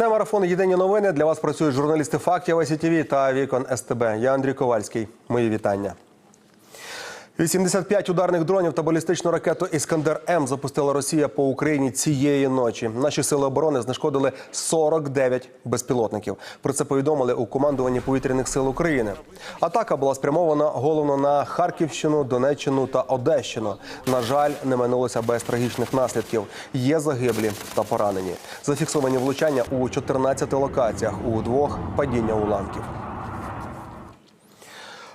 Це марафон Єдині новини. Для вас працюють журналісти фактів СІТВ та Вікон СТБ. Я Андрій Ковальський. Мої вітання. 85 ударних дронів та балістичну ракету Іскандер М запустила Росія по Україні цієї ночі. Наші сили оборони знешкодили 49 безпілотників. Про це повідомили у командуванні повітряних сил України. Атака була спрямована головно на Харківщину, Донеччину та Одещину. На жаль, не минулося без трагічних наслідків. Є загиблі та поранені. Зафіксовані влучання у 14 локаціях, у двох падіння уламків.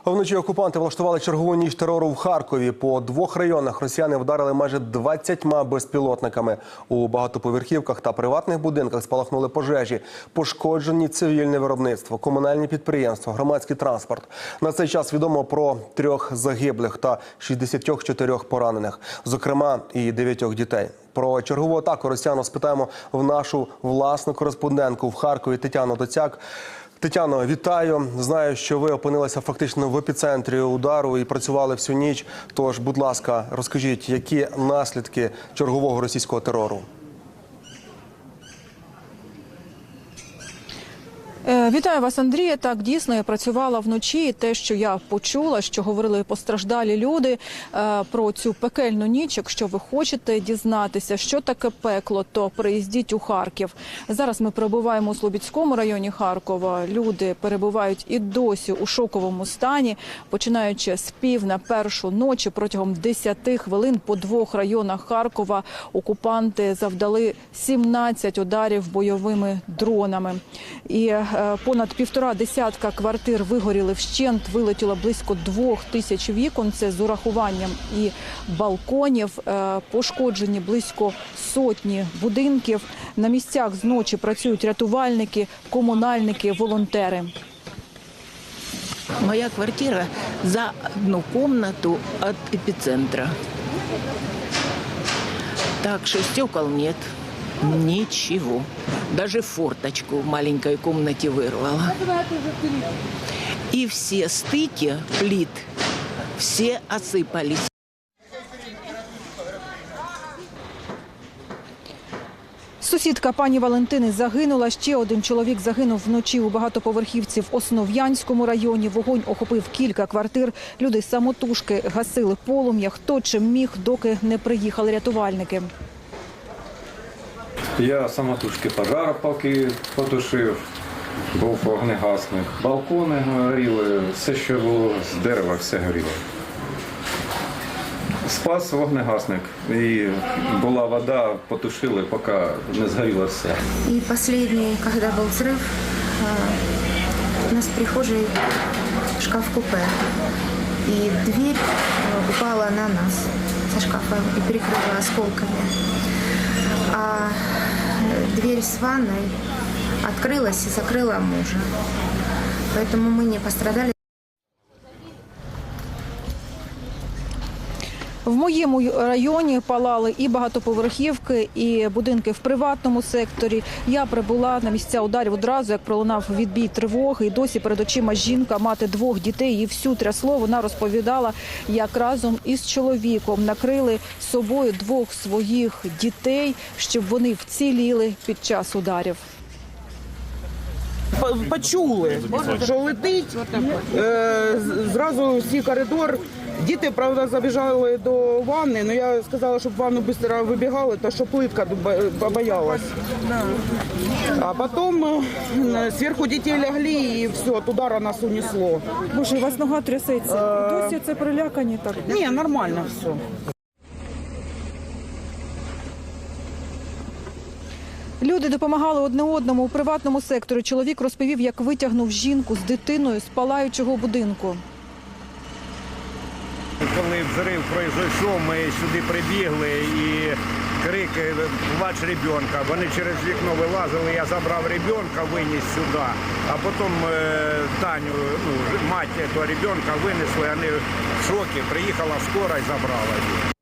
Вночі окупанти влаштували чергову ніч терору в Харкові. По двох районах росіяни вдарили майже 20 безпілотниками. У багатоповерхівках та приватних будинках спалахнули пожежі, пошкоджені цивільне виробництво, комунальні підприємства, громадський транспорт. На цей час відомо про трьох загиблих та 64 поранених, зокрема і дев'ятьох дітей. Про чергову атаку росіян спитаємо в нашу власну кореспондентку в Харкові Тетяну Доцяк. Тетяно, вітаю. Знаю, що ви опинилися фактично в епіцентрі удару і працювали всю ніч. Тож, будь ласка, розкажіть, які наслідки чергового російського терору? Вітаю вас, Андрія. Так дійсно я працювала вночі. Те, що я почула, що говорили постраждалі люди е, про цю пекельну ніч. Якщо ви хочете дізнатися, що таке пекло, то приїздіть у Харків. Зараз ми перебуваємо у Слобідському районі Харкова. Люди перебувають і досі у шоковому стані, починаючи з пів на першу ночі протягом 10 хвилин по двох районах Харкова окупанти завдали 17 ударів бойовими дронами. І е, понад півтора десятка квартир вигоріли вщент, вилетіло близько двох тисяч вікон. Це з урахуванням і балконів. Е, Пошкоджені близько сотні будинків. На місцях зночі працюють рятувальники, комунальники, волонтери. Моя квартира за одну комнату от эпицентра. Так что стекол нет. Ничего. Даже форточку в маленькой комнате вырвала. И все стыки плит, все осыпались. Сусідка пані Валентини загинула. Ще один чоловік загинув вночі у багатоповерхівці в Основ'янському районі. Вогонь охопив кілька квартир. Люди самотужки гасили полум'я. Хто чим міг, доки не приїхали рятувальники. Я самотужки пожар поки потушив, був вогнегасник. Балкони горіли, все, що було з дерева, все горіло. Спас вогнегасник. І була вода, потушили, поки не згоріло все. И последний, когда был взрыв, а, у нас в прихожей шкаф-купе. И дверь а, упала на нас со шкафа и перекрыла осколками. А э, дверь с ванной открылась и закрыла мужа. Поэтому мы не пострадали. В моєму районі палали і багатоповерхівки, і будинки в приватному секторі. Я прибула на місця ударів одразу, як пролунав відбій тривоги. І досі перед очима жінка, мати двох дітей, її всю трясло. Вона розповідала, як разом із чоловіком накрили собою двох своїх дітей, щоб вони вціліли під час ударів. Почули, що летить. Е, зразу всі коридор. Діти, правда, забіжали до ванни, але я сказала, щоб ванну швидко вибігали, то що плитка бо- побоялась. А потім е, зверху діти лягли і все, от удара нас унесло. Боже, у вас нога трясеться. Досі це прилякані так. Ні, нормально все. Люди допомагали одне одному у приватному секторі. Чоловік розповів, як витягнув жінку з дитиною з палаючого будинку. Коли взрив пройшов, ми сюди прибігли і крики плач ребенка. Вони через вікно вилазили, я забрав ребенка, виніс сюди, а потім е, Таню, ну, мать цього ребенка винесли, вони в шокі. Приїхала скора і забрала її.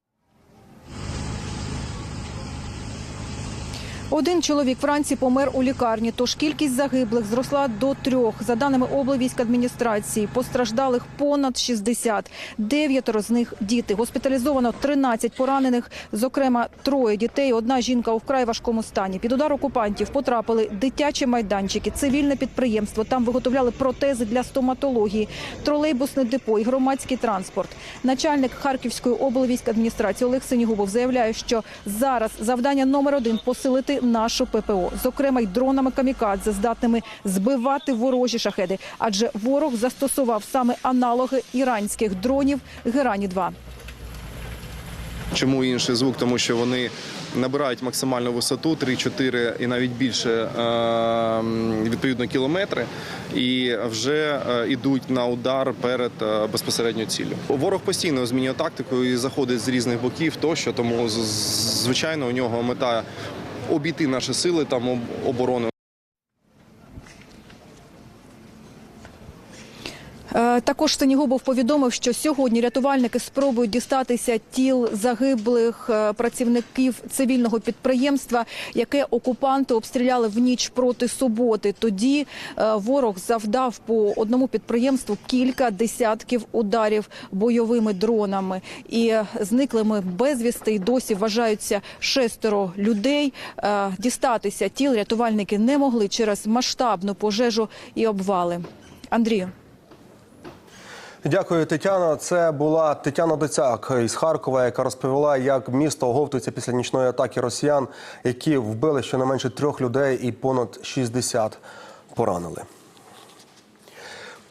Один чоловік вранці помер у лікарні, тож кількість загиблих зросла до трьох. За даними облвійськадміністрації, постраждалих понад 60. Дев'ятеро з них – діти. Госпіталізовано 13 поранених, зокрема троє дітей, одна жінка у вкрай важкому стані. Під удар окупантів потрапили дитячі майданчики, цивільне підприємство. Там виготовляли протези для стоматології, тролейбусне депо і громадський транспорт. Начальник Харківської облвійськадміністрації Олег Синігубов заявляє, що зараз завдання номер один – посилити нашу ППО, зокрема й дронами камікадзе, здатними збивати ворожі шахеди. Адже ворог застосував саме аналоги іранських дронів Герані-2. Чому інший звук? Тому що вони набирають максимальну висоту 3-4 і навіть більше е, відповідно кілометри, і вже е, йдуть на удар перед е, безпосередньо ціллю. Ворог постійно змінює тактику і заходить з різних боків, тощо тому звичайно у нього мета обійти наші сили там об- оборони. Також Синігубов повідомив, що сьогодні рятувальники спробують дістатися тіл загиблих е, працівників цивільного підприємства, яке окупанти обстріляли в ніч проти суботи. Тоді е, ворог завдав по одному підприємству кілька десятків ударів бойовими дронами. І зниклими безвісти й досі вважаються шестеро людей. Е, Дістатися тіл рятувальники не могли через масштабну пожежу і обвали. Андрію. Дякую, Тетяна. Це була Тетяна Доцяк із Харкова, яка розповіла, як місто оговтується після нічної атаки росіян, які вбили щонайменше трьох людей і понад 60 поранили.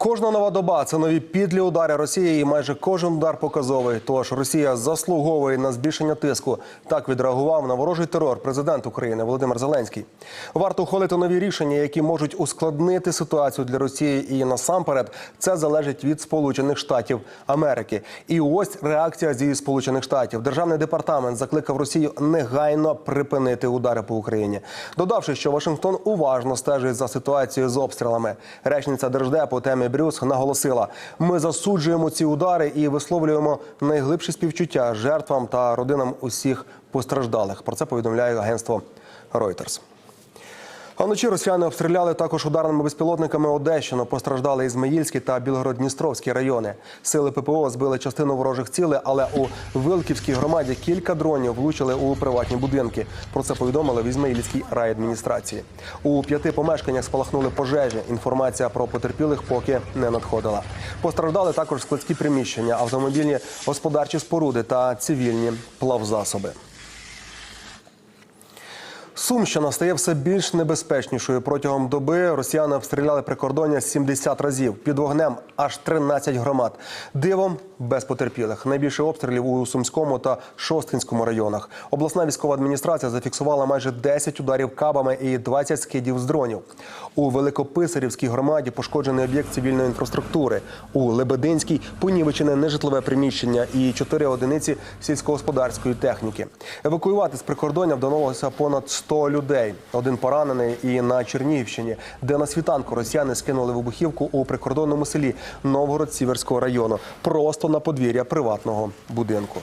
Кожна нова доба це нові підлі удари Росії, і майже кожен удар показовий. Тож Росія заслуговує на збільшення тиску. Так відреагував на ворожий терор президент України Володимир Зеленський. Варто ухвалити нові рішення, які можуть ускладнити ситуацію для Росії. І насамперед це залежить від Сполучених Штатів Америки. І ось реакція зі Сполучених Штатів. Державний департамент закликав Росію негайно припинити удари по Україні, додавши, що Вашингтон уважно стежить за ситуацією з обстрілами. Речниця держдепу Темі Брюс наголосила: ми засуджуємо ці удари і висловлюємо найглибші співчуття жертвам та родинам усіх постраждалих. Про це повідомляє агентство Reuters. А вночі росіяни обстріляли також ударними безпілотниками Одещину. Постраждали Ізмаїльський та Білгород-Дністровський райони. Сили ППО збили частину ворожих цілей, але у Вилківській громаді кілька дронів влучили у приватні будинки. Про це повідомили в Ізмаїльській райадміністрації. У п'яти помешканнях спалахнули пожежі. Інформація про потерпілих поки не надходила. Постраждали також складські приміщення, автомобільні господарчі споруди та цивільні плавзасоби. Сумщина стає все більш небезпечнішою. Протягом доби росіяни обстріляли прикордоння 70 разів. Під вогнем аж 13 громад. Дивом без потерпілих. Найбільше обстрілів у Сумському та Шосткинському районах. Обласна військова адміністрація зафіксувала майже 10 ударів кабами і 20 скидів з дронів. У Великописарівській громаді пошкоджений об'єкт цивільної інфраструктури. У Лебединській понівечене нежитлове приміщення і 4 одиниці сільськогосподарської техніки. Евакуювати з прикордоння вдалося понад 100 людей. Один поранений і на Чернігівщині, де на світанку росіяни скинули вибухівку у прикордонному селі Новгород-Сіверського району, просто на подвір'я приватного будинку.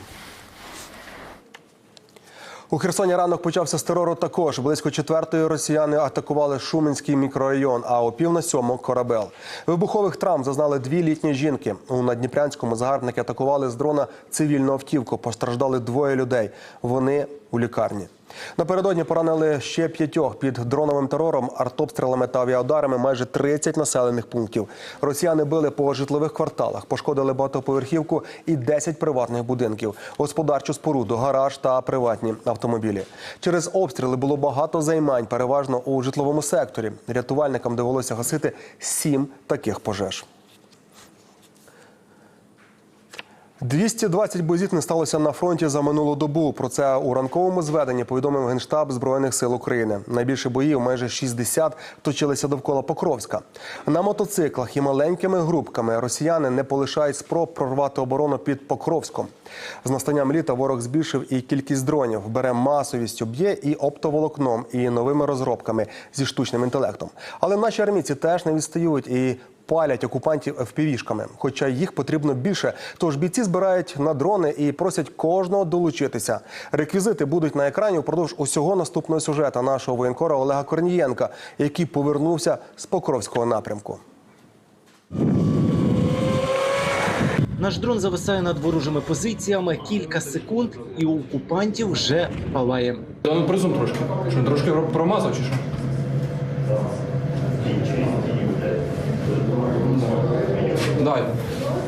У Херсоні ранок почався з терору також. Близько четвертої росіяни атакували Шуменський мікрорайон, а о пів на сьому корабел. Вибухових травм зазнали дві літні жінки. У Надніпрянському загарбники атакували з дрона цивільну автівку. Постраждали двоє людей. Вони у лікарні. Напередодні поранили ще п'ятьох під дроновим терором, артобстрілами та авіаударами майже 30 населених пунктів. Росіяни били по житлових кварталах, пошкодили багатоповерхівку і 10 приватних будинків, господарчу споруду, гараж та приватні автомобілі. Через обстріли було багато займань, переважно у житловому секторі. Рятувальникам довелося гасити сім таких пожеж. 220 бозітин сталося на фронті за минулу добу. Про це у ранковому зведенні повідомив Генштаб Збройних сил України. Найбільше боїв, майже 60, точилися довкола Покровська. На мотоциклах і маленькими групками росіяни не полишають спроб прорвати оборону під Покровськом. З настанням літа ворог збільшив і кількість дронів, бере масовістю, б'є і оптоволокном, і новими розробками зі штучним інтелектом. Але наші армійці теж не відстають і палять окупантів впівішками. Хоча їх потрібно більше. Тож бійці збирають на дрони і просять кожного долучитися. Реквізити будуть на екрані впродовж усього наступного сюжета нашого воєнкора Олега Корнієнка, який повернувся з Покровського напрямку. Наш дрон зависає над ворожими позиціями кілька секунд, і у окупантів вже палає. Та ну призум трошки. Що трошки промазав чи що? Дай.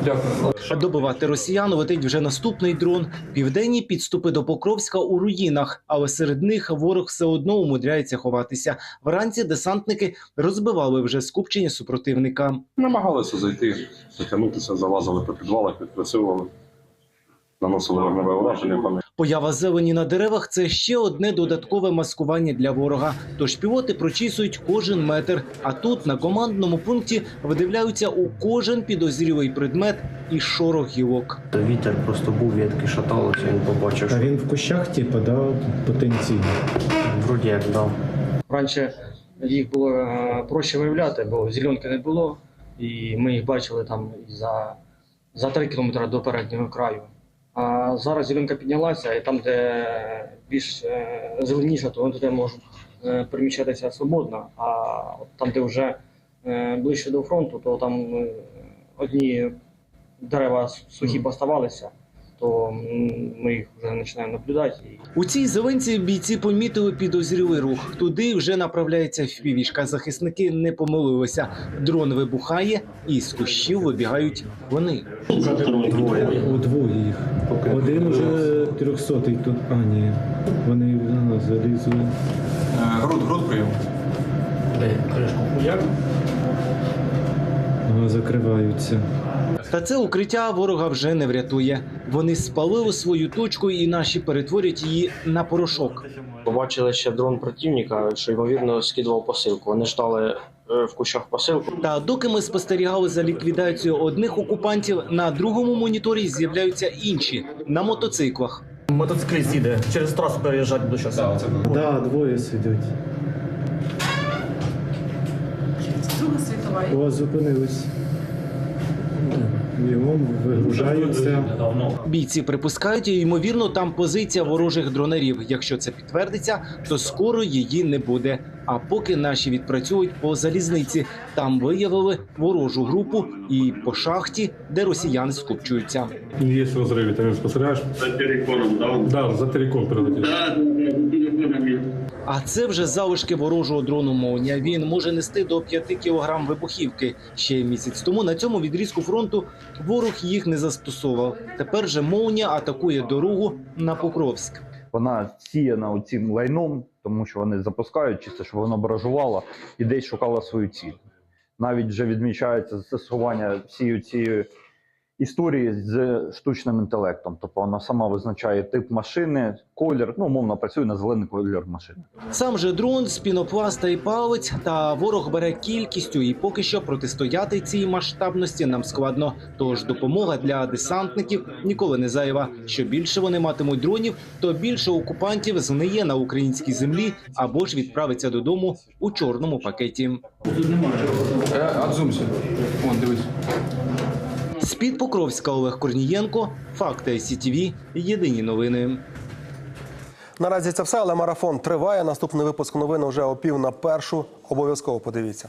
Дякую. Добивати росіян летить вже наступний дрон. Південні підступи до Покровська у руїнах, але серед них ворог все одно умудряється ховатися. Вранці десантники розбивали вже скупчення супротивника. Намагалися зайти, затягнутися, залазили по підвалах, підпрацьовували, наносили вогневе них. Поява зелені на деревах це ще одне додаткове маскування для ворога. Тож пілоти прочісують кожен метр. А тут на командному пункті видивляються у кожен підозрілий предмет і шорох гілок. Вітер просто був, ветки шаталися, він побачив, А він в кущах, типу, да, потенційно. вроді як дав. Раніше їх було е, проще виявляти, бо зеленки не було, і ми їх бачили там за, за 3 кілометри до переднього краю. А зараз зеленка піднялася, і там, де більш е, зеленіше, то вони туди можуть е, переміщатися свободно. А там, де вже е, ближче до фронту, то там одні дерева сухі поставалися, то ми їх вже починаємо наблюдати. У цій зеленці бійці помітили підозрілий рух. Туди вже направляється впівішка. Захисники не помилилися. Дрон вибухає, і з кущів вибігають вони. Двоє. Удвоє їх. Один уже трьохсотий тут. А, ні. Вони залізли. Груд, груд прийом. Ага, закриваються. Та це укриття ворога вже не врятує. Вони спалили свою точку, і наші перетворять її на порошок. Побачили ще дрон противника, що ймовірно скидував посилку. Вони ждали е, в кущах посилку. Та доки ми спостерігали за ліквідацією одних окупантів, на другому моніторі з'являються інші на мотоциклах. Мотоцикліст їде, через трасу переїжджати до часу. Так, Да, двоє сидять. Друга світова. О, зупинились. Бігом вигружаються. Бійці припускають, і, ймовірно, там позиція ворожих дронерів. Якщо це підтвердиться, то скоро її не буде. А поки наші відпрацюють по залізниці, там виявили ворожу групу і по шахті, де росіяни скупчуються. Є розриви, ти спостерігаєш? За териконом, так? Да, за терикон прилетів. А це вже залишки ворожого дрону Молнія. Він може нести до 5 кілограм вибухівки. Ще місяць тому на цьому відрізку фронту ворог їх не застосовував. Тепер же Молнія атакує дорогу на Покровськ. Вона сіяна цим лайном, тому що вони запускають чисто, щоб воно баражувало і десь шукала свою ціль. Навіть вже відмічається застосування всієї цієї історії з штучним інтелектом. Тобто вона сама визначає тип машини, колір, ну умовно працює на зелений колір машини. Сам же дрон з пінопласта і палець, та ворог бере кількістю, і поки що протистояти цій масштабності нам складно. Тож допомога для десантників ніколи не зайва. Що більше вони матимуть дронів, то більше окупантів згниє на українській землі або ж відправиться додому у чорному пакеті. Е, Адзумся. Вон, дивись. З під Покровська Олег Корнієнко, Факти СІТВ, Єдині новини. Наразі це все, але марафон триває. Наступний випуск новин уже о пів на першу. Обов'язково подивіться.